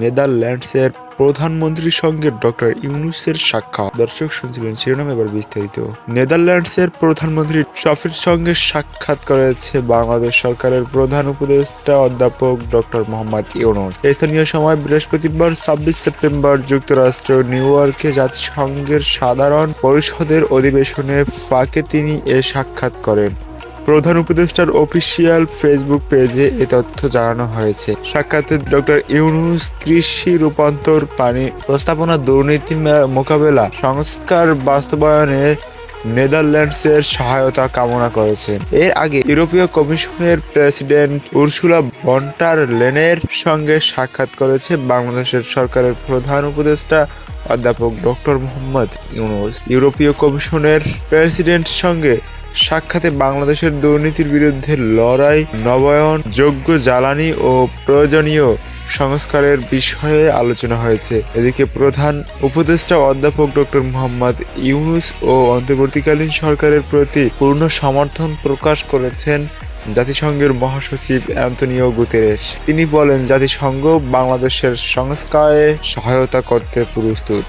নেদারল্যান্ডসের প্রধানমন্ত্রীর সঙ্গে ডক্টর ইউনুসের সাক্ষাৎ। দর্শক শুনছিলেন শিরোনাম এবার বিস্তারিত। নেদারল্যান্ডসের প্রধানমন্ত্রী শফির সঙ্গে সাক্ষাৎ করেছে বাংলাদেশ সরকারের প্রধান উপদেষ্টা অধ্যাপক ডক্টর মোহাম্মদ ইউনুস। স্থানীয় সময় বৃহস্পতিবার ছাব্বিশ সেপ্টেম্বর যুক্তরাষ্ট্র, নিউ ইয়র্কে জাতিসংঘের সাধারণ পরিষদের অধিবেশনে ফাঁকে তিনি এ সাক্ষাৎ করেন। প্রধান উপদেষ্টার অফিসিয়াল ফেসবুক পেজে এ তথ্য জানানো হয়েছে। সাক্ষাতে ডক্টর ইউনুস কৃষি রূপান্তর পানি প্রস্তাবনা দুর্নীতি মোকাবেলা সংস্কার বাস্তবায়নে নেদারল্যান্ডসের সহায়তা কামনা করেছেন এর আগে ইউরোপীয় কমিশনের প্রেসিডেন্ট উর্সুলা বন্টার লেনের সঙ্গে সাক্ষাৎ করেছে বাংলাদেশের সরকারের প্রধান উপদেষ্টা অধ্যাপক ডক্টর মোহাম্মদ ইউনুস। ইউরোপীয় কমিশনের প্রেসিডেন্ট সঙ্গে সাক্ষাতে বাংলাদেশের দুর্নীতির বিরুদ্ধে লড়াই, নবায়ন, যোগ্য জ্বালানি ও প্রয়োজনীয় সংস্কারের বিষয়ে আলোচনা হয়েছে। এদিকে প্রধান উপদেষ্টা অধ্যাপক ডক্টর মোহাম্মদ ইউনুস ও অন্তর্বর্তীকালীন সরকারের প্রতি পূর্ণ সমর্থন প্রকাশ করেছেন জাতিসংঘের মহাসচিব অ্যান্তনিও গুতেরেস তিনি বলেন, জাতিসংঘ বাংলাদেশের সংস্কারে সহায়তা করতে প্রস্তুত।